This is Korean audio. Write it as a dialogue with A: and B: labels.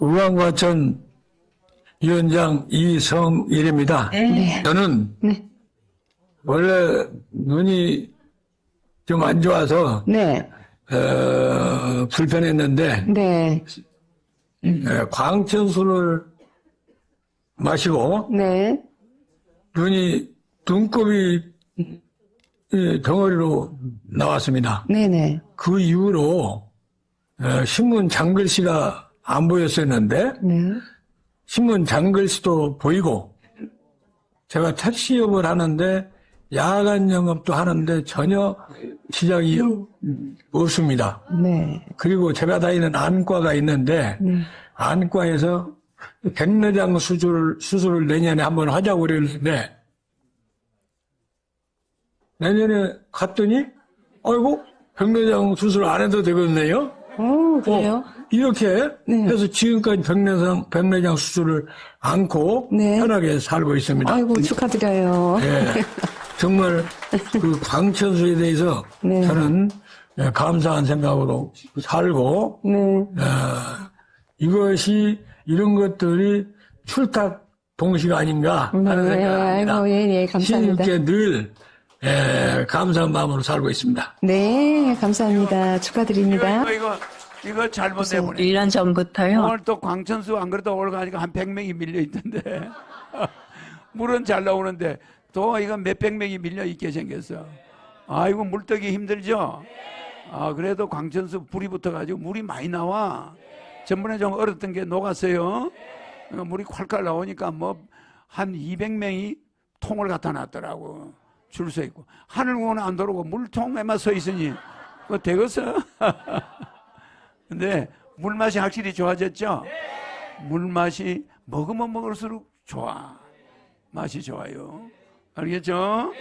A: 우한과천 위원장 이성일입니다.
B: 네.
A: 저는
B: 네.
A: 원래 눈이 좀 안 좋아서
B: 네.
A: 어, 불편했는데
B: 네.
A: 에, 광천술을 마시고
B: 네.
A: 눈이 눈곱이 이 덩어리로 나왔습니다.
B: 네네.
A: 그 이후로 어, 신문 장글씨가 안 보였었는데
B: 네.
A: 신문 장글씨도 보이고 제가 택시 업을 하는데 야간 영업도 하는데 전혀 시작이 없습니다.
B: 네.
A: 그리고 제가 다니는 안과가 있는데
B: 네.
A: 안과에서 백내장 수술, 수술을 내년에 한번 하자고 그랬는데 내년에 갔더니 아이고 백내장 수술 안 해도 되겠네요.
B: 어, 그래요?
A: 어, 이렇게
B: 네.
A: 해서 지금까지 백내장, 백내장 수술을 않고
B: 네.
A: 편하게 살고 있습니다.
B: 아이고, 축하드려요.
A: 예, 정말 그 광천수에 대해서
B: 네.
A: 저는 예, 감사한 생각으로 살고
B: 네.
A: 어, 이것이 이런 것들이 출탁 동시가 아닌가 하는
B: 네.
A: 생각합니다.
B: 아이고, 예, 예, 감사합니다.
A: 신께 늘 예, 감사한 마음으로 살고 있습니다.
B: 네, 감사합니다. 축하드립니다.
C: 이거 이거 이거 잘못 내보내.
D: 1년 전부터요.
C: 오늘 또 광천수 안 그래도 오늘 가니까 한 100명이 밀려 있던데. 물은 잘 나오는데 또 이거 몇백 명이 밀려 있게 생겼어. 아이고 물떡이 힘들죠. 아 그래도 광천수 불이 붙어가지고 물이 많이 나와. 전번에 좀 얼었던 게 녹았어요. 어, 물이 콸콸 나오니까 뭐 한 200명이 통을 갖다 놨더라고. 줄 서 있고 하늘공원은 안 들어오고 물통에만 서 있으니 그거 되겠어? 근데 물맛이 확실히 좋아졌죠? 물맛이 먹으면 먹을수록 좋아. 맛이 좋아요. 알겠죠?